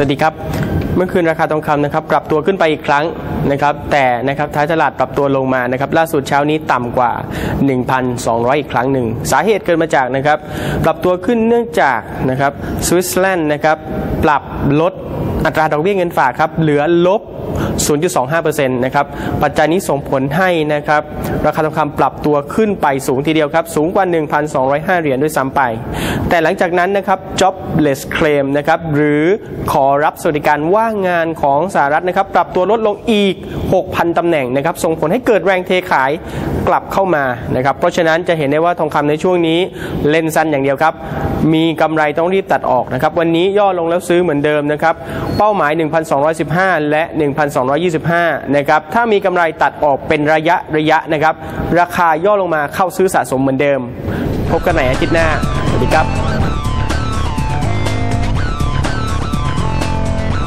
วัสดีครับ เมื่อคืนราคาทองคำนะครับ ปรับตัวขึ้นไปอีกครั้งนะครับ แต่นะครับท้ายตลาดปรับตัวลงมานะครับ ล่าสุดเช้านี้ต่ำกว่า 1,200 อีกครั้งหนึ่ง สาเหตุเกิดมาจากนะครับ ปรับตัวขึ้นเนื่องจากนะครับสวิตเซอร์แลนด์นะครับ ปรับลดอัตราดอกเบี้ยเงินฝากครับ เหลือลบ 0.25%นะครับปัจจัยนี้ส่งผลให้นะครับราคาทองคำปรับตัวขึ้นไปสูงทีเดียวครับ สูงกว่า 1,205 เหรียญด้วยซ้ำไป แต่หลังจากนั้นนะครับ jobless claim นะครับหรือขอรับสวัสดิการว่างงานของสหรัฐนะครับ ปรับตัวลดลงอีก 6,000 ตำแหน่งนะครับส่งผลให้เกิดแรงเทขายกลับเข้ามานะครับเพราะฉะนั้นจะเห็นได้ว่าทองคำในช่วงนี้เล่นสั้นอย่างเดียวครับ มีกำไรต้องรีบตัดออกนะครับวันนี้ย่อลงแล้วซื้อเหมือนเดิมนะครับเป้าหมาย 1,215 และ 1,225 นะครับถ้ามีกำไรตัดออกเป็นระยะระยะนะครับราคาย่อลงมาเข้าซื้อสะสมเหมือนเดิม พบกันใหม่อาทิตย์หน้า สวัสดีครับ